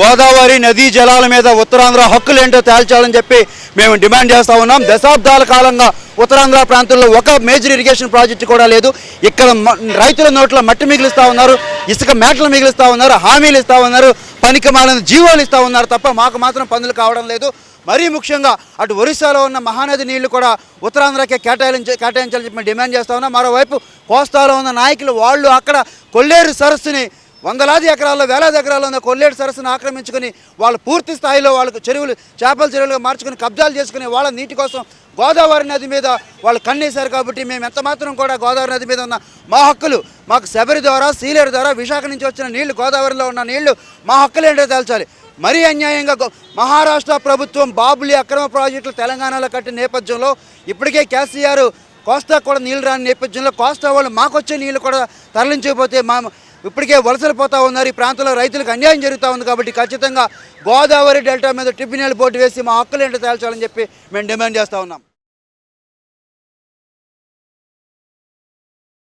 గోదావరి నదీ జలాల మీద ఉత్తరాంధ్ర హక్కులేంటో తేల్చాలని చెప్పి మేము డిమాండ్ చేస్తా ఉన్నాం. దశాబ్దాల కాలంగా ఉత్తరాంధ్ర ప్రాంతంలో ఒక మేజర్ ఇరిగేషన్ ప్రాజెక్టు కూడా లేదు. ఇక్కడ రైతుల నోట్ల మట్టి మిగిలిస్తా ఉన్నారు. ఇసుక మేటలు మిగిలిస్తా ఉన్నారు. హామీలు ఇస్తా ఉన్నారు. పనికి మాలిన జీవోలు ఉన్నారు తప్ప మాకు మాత్రం పనులు కావడం లేదు. మరీ ముఖ్యంగా అటు ఒరిస్సాలో ఉన్న మహానది నీళ్ళు కూడా ఉత్తరాంధ్రకే కేటాయించ కేటాయించాలని చెప్పి డిమాండ్ చేస్తా ఉన్నాం. మరోవైపు కోస్తాలో ఉన్న నాయకులు వాళ్ళు అక్కడ కొల్లేరు సరస్సుని వందలాది ఎకరాల్లో వేలాది ఎకరాల్లో ఉన్న కొల్లేరు సరస్సును ఆక్రమించుకొని వాళ్ళు పూర్తి స్థాయిలో వాళ్ళకు చెరువులు చేపల చెరువులుగా మార్చుకుని కబ్జాలు చేసుకుని వాళ్ళ నీటి కోసం గోదావరి నది మీద వాళ్ళు కన్నేశారు కాబట్టి మేము ఎంత మాత్రం కూడా గోదావరి నది మీద ఉన్న మా హక్కులు మాకు శబరి ద్వారా సీలేరు ద్వారా విశాఖ నుంచి వచ్చిన నీళ్ళు గోదావరిలో ఉన్న నీళ్ళు మా హక్కులు ఏంటో తేల్చాలి. మరీ అన్యాయంగా మహారాష్ట్ర ప్రభుత్వం బాబులి అక్రమ ప్రాజెక్టులు తెలంగాణలో కట్టిన నేపథ్యంలో ఇప్పటికే కేసీఆర్ కోస్తా కూడా నీళ్ళు రాని నేపథ్యంలో కోస్తా వాళ్ళు మాకొచ్చే నీళ్ళు కూడా తరలించకపోతే మా ఇప్పటికే వలసలు పోతా ఉన్నారు. ఈ ప్రాంతంలో రైతులకు అన్యాయం జరుగుతూ ఉంది కాబట్టి ఖచ్చితంగా గోదావరి డెల్టా మీద ట్రిబ్యునల్ బోర్డు వేసి మా హక్కులు ఏంటో తేల్చాలని చెప్పి మేము డిమాండ్ చేస్తూ ఉన్నాం.